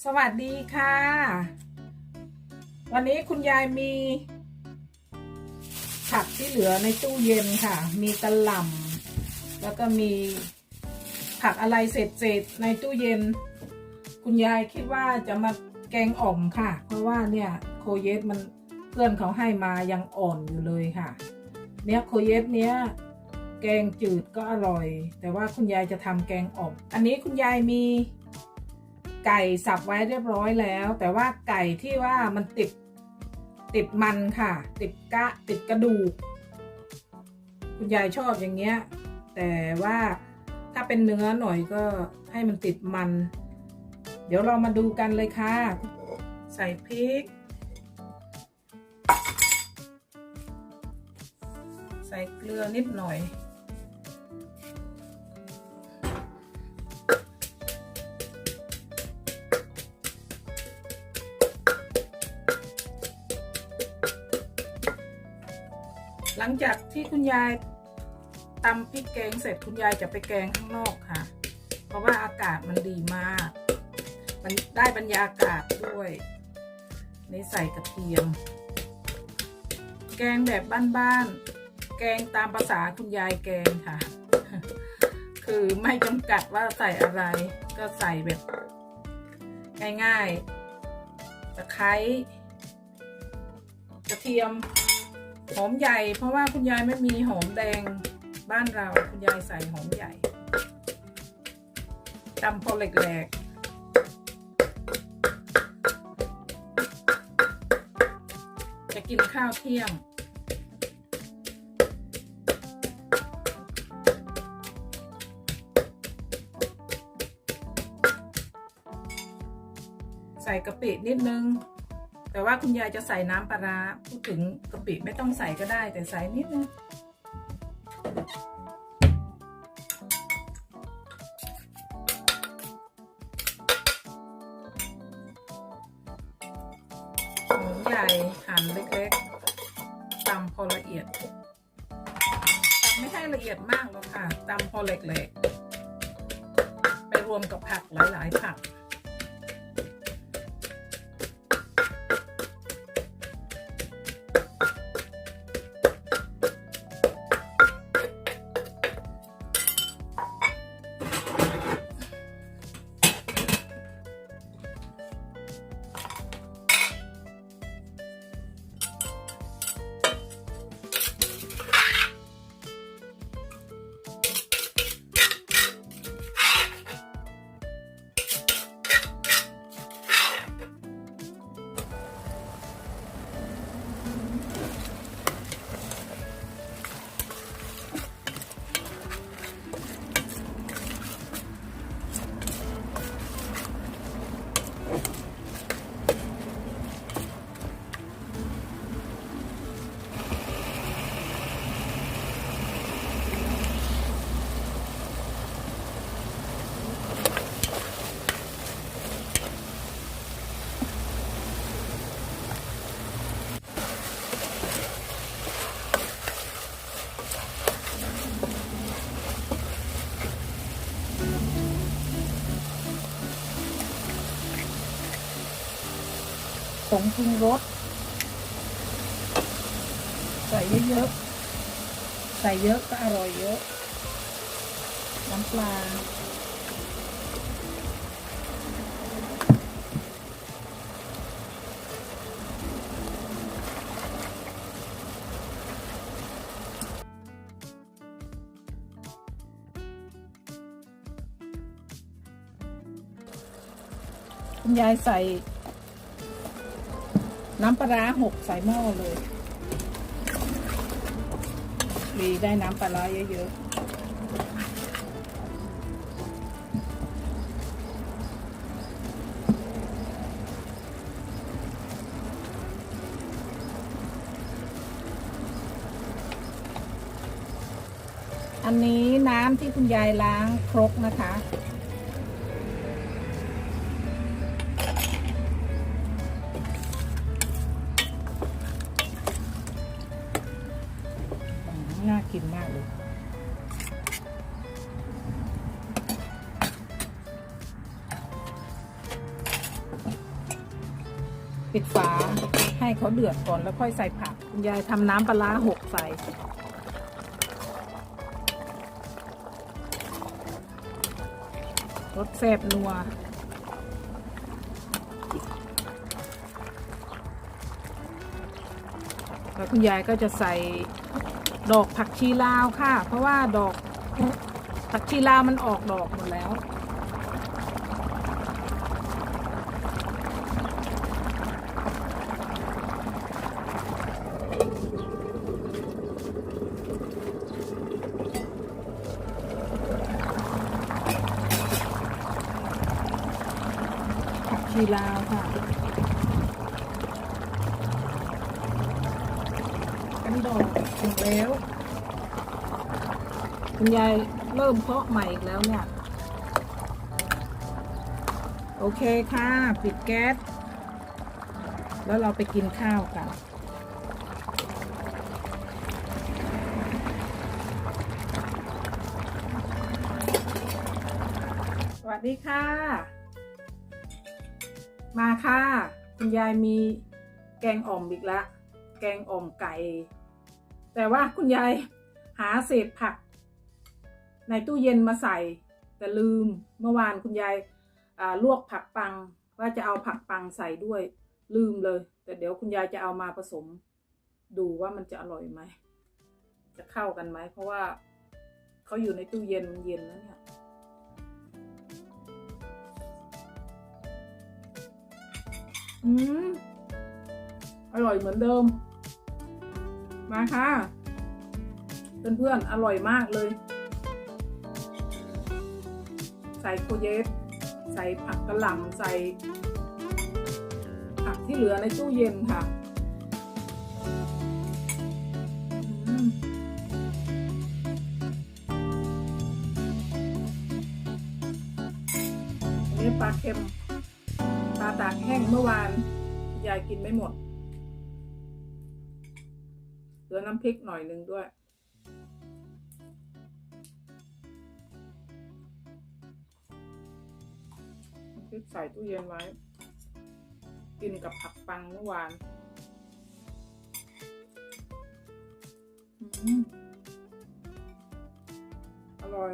สวัสดีค่ะ วันนี้คุณยายมีผักที่เหลือในตู้เย็นค่ะ มีกระหล่ำแล้วก็มีผักอะไรเศษๆในตู้เย็น คุณยายคิดว่าจะมาแกงอ่อมค่ะ เพราะว่าเนี่ยโคเยสมันเพื่อนเขาให้มายังอ่อนอยู่เลยค่ะ เนี่ยโคเยสเนี้ยแกงจืดก็อร่อย แต่ว่าคุณยายจะทำแกงอ่อม อันนี้คุณยายมี ไก่สับไว้เรียบร้อยแล้ว แต่ว่าไก่ที่ว่ามันติดติดมันค่ะ ติดกะติดกระดูก คุณยายชอบอย่างเงี้ย แต่ว่าถ้าเป็นเนื้อหน่อยก็ให้มันติดมัน เดี๋ยวเรามาดูกันเลยค่ะ ใส่พริก ใส่เกลือนิดหน่อย หลังจากที่คุณยายตำพริกแกงเสร็จคุณยายจะไปแกงข้างนอกค่ะ เพราะว่าอากาศมันดีมาก มันได้บรรยากาศด้วยในใส่กระเทียม แกงแบบบ้านๆ แกงตามภาษาคุณยายแกงค่ะ คือไม่จำกัดว่าใส่อะไรก็ใส่แบบ ง่ายๆตะไคร้กระเทียม หอมใหญ่ เพราะว่าคุณยายไม่มีหอมแดงบ้านเราคุณยายใส่หอมใหญ่ตำพอแหลกๆจะกินข้าวเที่ยงใส่กะปินิดนึง แต่ว่าคุณยายจะใส่น้ำปลาร้าพูดถึงกะปิไม่ต้องใส่ก็ได้ แต่ใส่นิดนึงหมูใหญ่หั่นเล็กๆตำพอละเอียดตำไม่ให้ละเอียดมากหรอกค่ะตำพอเล็กๆ ไปรวมกับผักหลายๆผัก ผงปรุงรสใส่เยอะๆใส่เยอะก็อร่อยเยอะ น้ำปลาคุณยายใส่ น้ำปลาหกใส่หม้อเลยดีได้น้ำปลาร้าเยอะๆอันนี้น้ำที่คุณยายล้างครกนะคะ น่ากินมากเลยปิดฝาให้เขาเดือดก่อนแล้วค่อยใส่ผัก คุณยายทำน้ำปลาร้าหกใส่ รสแซ่บนัว แล้วคุณยายก็จะใส่ ดอกผักชีลาวค่ะ เพราะว่าดอกผักชีลาวมันออกดอกหมดแล้ว ผักชีลาวค่ะ กันดอกหมดแล้ว คุณยายเริ่มเพาะใหม่อีกแล้วเนี่ย โอเคค่ะ ปิดแก๊ส แล้วเราไปกินข้าวกันสวัสดีค่ะ มาค่ะ คุณยายมีแกงอ่อมอีกแล้วแกงอ่อมไก่ แต่ว่าคุณยายหาเศษผัก ในตู้เย็นมาใส่ แต่ลืมเมื่อวานคุณยายลวกผักปัง ว่าจะเอาผักปังใส่ด้วยลืมเลย แต่เดี๋ยวคุณยายจะเอามาผสม ดูว่ามันจะอร่อยไหม จะเข้ากันไหม เพราะว่าเขาอยู่ในตู้เย็นมันเย็นแล้วเนี่ยอืมอร่อยเหมือนเดิม มาค่ะ เพื่อนๆ อร่อยมากเลย ใส่โคเยสใส่ผักกระหล่ำใส่ ผักที่เหลือในตู้เย็นค่ะนนี้ปลาเค็ม ปลาตากแห้งเมื่อวาน ยายกินไม่หมด ลือน้ำพริกหน่อยหนึ่งด้วย พริกใส่ตู้เย็นไว้ กินกับผักปังเมื่อวานอร่อย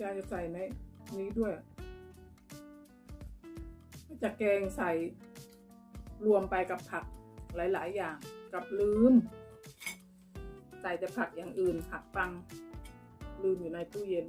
ยายจะใส่ใน นี้ด้วย จะแกงใส่รวมไปกับผักหลาย ๆ อย่างกับลืม ใส่แต่ผักอย่างอื่นผักปัง ลืมอยู่ในตู้เย็น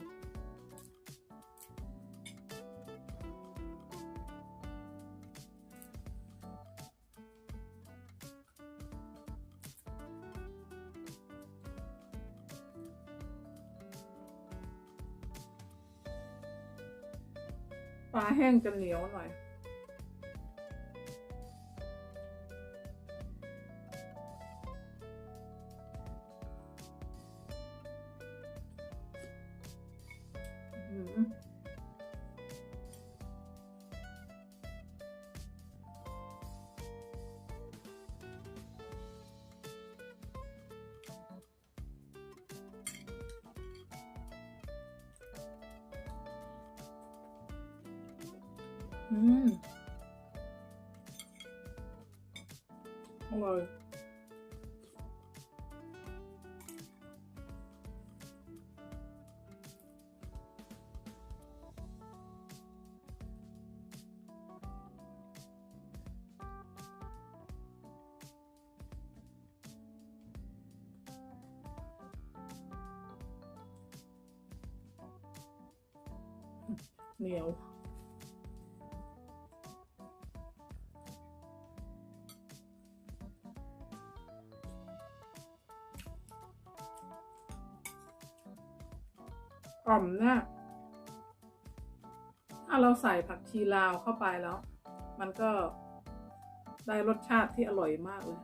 ปลาแห้งจะเหนียวหน่อย อืมอ่อยเหอมเนี่ยถ้าเราใส่ผักชีลาวเข้าไปแล้ว มันก็ได้รสชาติที่อร่อยมากเลย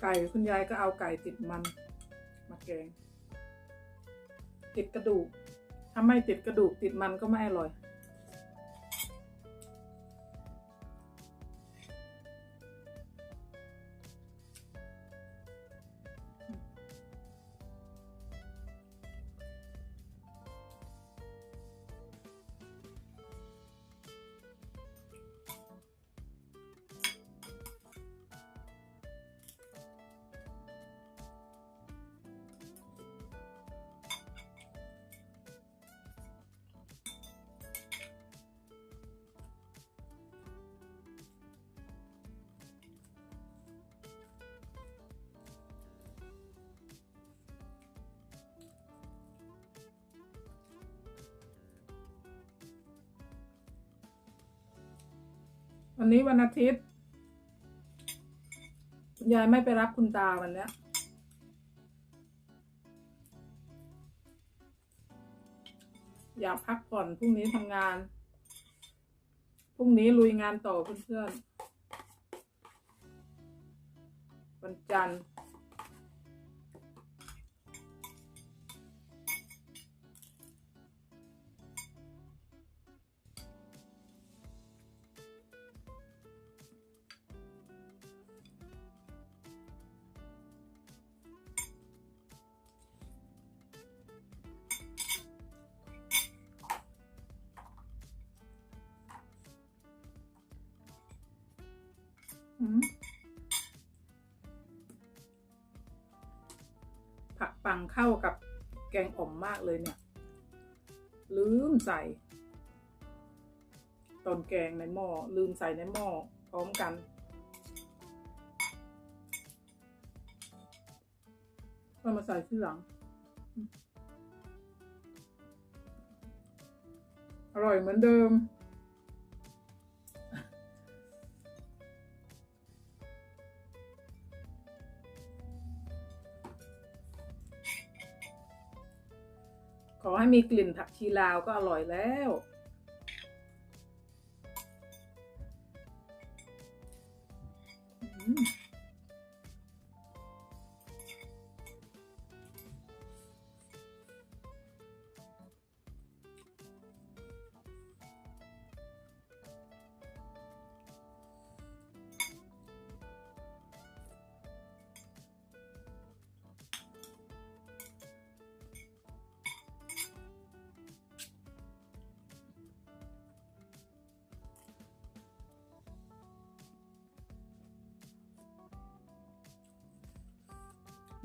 ไก่คุณยายก็เอาไก่ติดมันมาแกง ติดกระดูกถ้าไม่ติดกระดูกติดมันก็ไม่อร่อย วันนี้วันอาทิตย์ ยายไม่ไปรับคุณตาวันเนี้ยอยากพักผ่อนพรุ่งนี้ทำงาน พรุ่งนี้ลุยงานต่อเพื่อนๆ วันจันทร์ ผักปังเข้ากับแกงอ่อมมากเลยเนี่ย ลืมใส่ ตอนแกงในหม้อลืมใส่ในหม้อพร้อมกัน ก็มาใส่ที่หลังอืมอร่อยเหมือนเดิม ขอให้มีกลิ่นผักชีลาวก็อร่อยแล้ว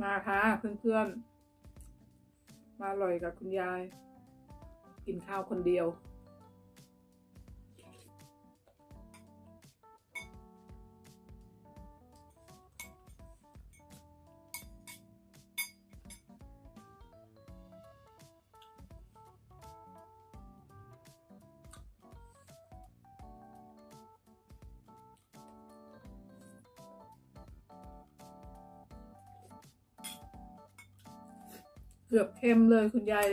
มาค่ะเพื่อนๆ มาอร่อยกับคุณยาย กินข้าวคนเดียว เกือบเค็มเลยคุณยาย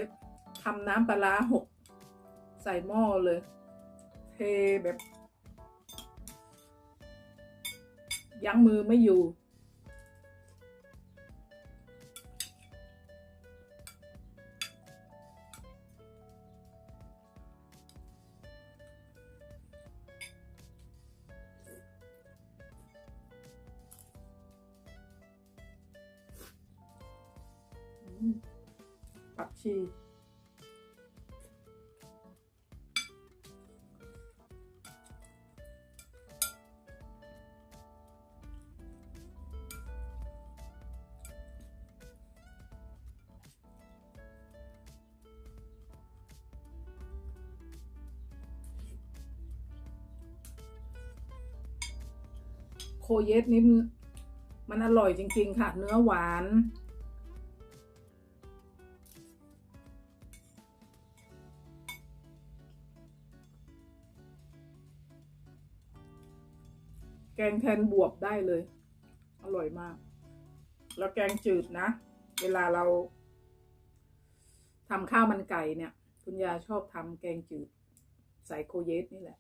ทำน้ำปลาร้าหก ใส่หม้อเลย เทแบบ ยั้งมือไม่อยู่ คเยสนี่มันอร่อยจริง ๆ ค่ะ เนื้อหวาน แกงแทนบวบได้เลย อร่อยมาก แล้วแกงจืดนะ เวลาเราทำข้าวมันไก่เนี่ย คุณยาชอบทำแกงจืด ใส่โคเยสนี่แหละ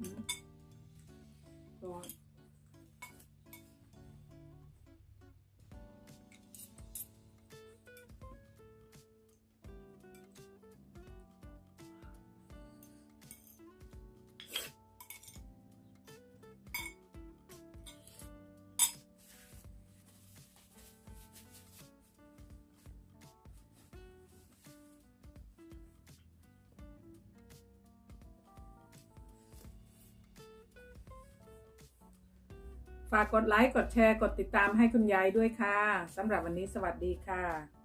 อืมร้ ฝากกดไลค์ กดแชร์ กดติดตามให้คุณยายด้วยค่ะสำหรับวันนี้สวัสดีค่ะ